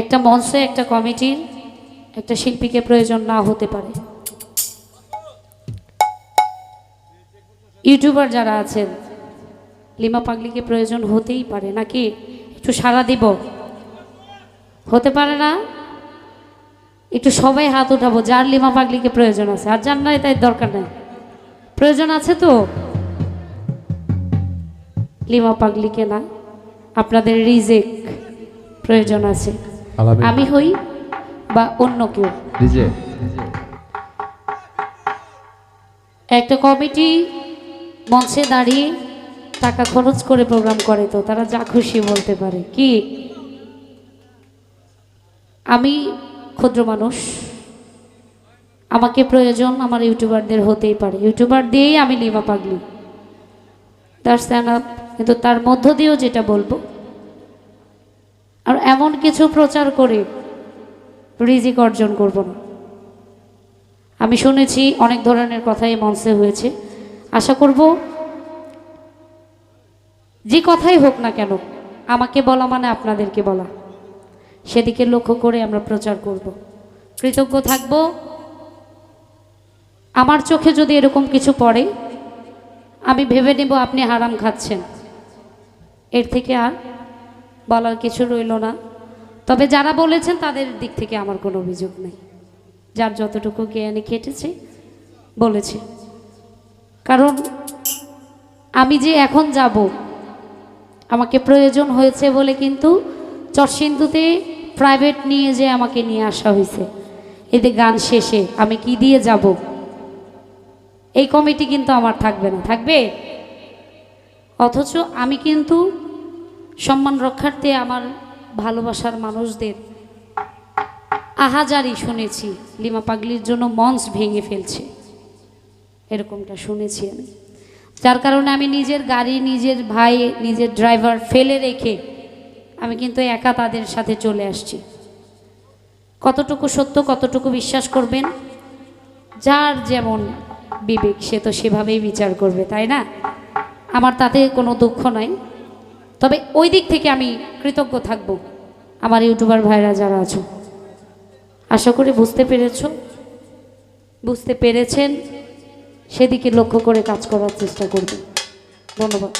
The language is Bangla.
একটা মঞ্চে, একটা কমিটির একটা শিল্পীকে প্রয়োজন না হতে পারে। ইউটিউবার যারা আছেন, লিমা পাগলিকে প্রয়োজন হতেই পারে নাকি? একটু সাড়া দিব। হতে পারে না? একটু সবাই হাত উঠাবো, যার লিমা পাগলিকে প্রয়োজন আছে। আর যার নাই, তাই দরকার নেই। প্রয়োজন আছে তো? লিমা পাগলিকে না, আপনাদের রিজেক প্রয়োজন আছে। আমি হই বা অন্য কেউ। একটা কমিটি মঞ্চে দাঁড়িয়ে টাকা খরচ করে প্রোগ্রাম করে তো তারা যা খুশি বলতে পারে। কি? আমি ক্ষুদ্র মানুষ। আমাকে প্রয়োজন আমার ইউটিউবারদের হতেই পারে। ইউটিউবার দিয়েই আমি লিমা পাগলি। তার স্ট্যান্ড আপ কিন্তু তার মধ্য দিয়েও যেটা বলব আর এমন কিছু প্রচার করে রিজিক অর্জন করব না। আমি শুনেছি অনেক ধরনের কথাই মঞ্চে হয়েছে। আশা করব যে কথাই হোক না কেন, আমাকে বলা মানে আপনাদেরকে বলা। সেদিকে লক্ষ্য করে আমরা প্রচার করব। কৃতজ্ঞ থাকব। আমার চোখে যদি এরকম কিছু পড়ে, আমি ভেবে নেব আপনি হারাম খাচ্ছেন। এর থেকে আর বলার কিছু রইল না। তবে যারা বলেছেন তাদের দিক থেকে আমার কোনো অভিযোগ নেই। যার যতটুকু জ্ঞানে খেটেছে, বলেছে। কারণ আমি যে এখন যাব, আমাকে প্রয়োজন হয়েছে বলে কিন্তু চরসিন্ধুতে প্রাইভেট নিয়ে যে আমাকে নিয়ে আসা হয়েছে এতে গান শেষে আমি কি দিয়ে যাব? এই কমিটি কিন্তু আমার থাকবে না। থাকবে? অথচ আমি কিন্তু সম্মান রক্ষার্থে আমার ভালোবাসার মানুষদের আহাজারি শুনেছি। লিমা পাগলির জন্য মঞ্চ ভেঙে ফেলছে। এরকমটা শুনেছি আমি। যার কারণে আমি নিজের গাড়ি, নিজের ভাই, নিজের ড্রাইভার ফেলে রেখে আমি কিন্তু একা তাদের সাথে চলে আসছি। কতটুকু সত্য, কতটুকু বিশ্বাস করবেন? যার যেমন বিবেক, সে তো সেভাবেই বিচার করবে, তাই না? আমার তাতে কোনো দুঃখ নাই। তবে ওই দিক থেকে আমি কৃতজ্ঞ থাকব, আমার ইউটিউবার ভাইরা যারা আছো। আশা করি বুঝতে পেরেছ? বুঝতে পেরেছেন? সেদিকে লক্ষ্য করে কাজ করার চেষ্টা করবেন ধন্যবাদ।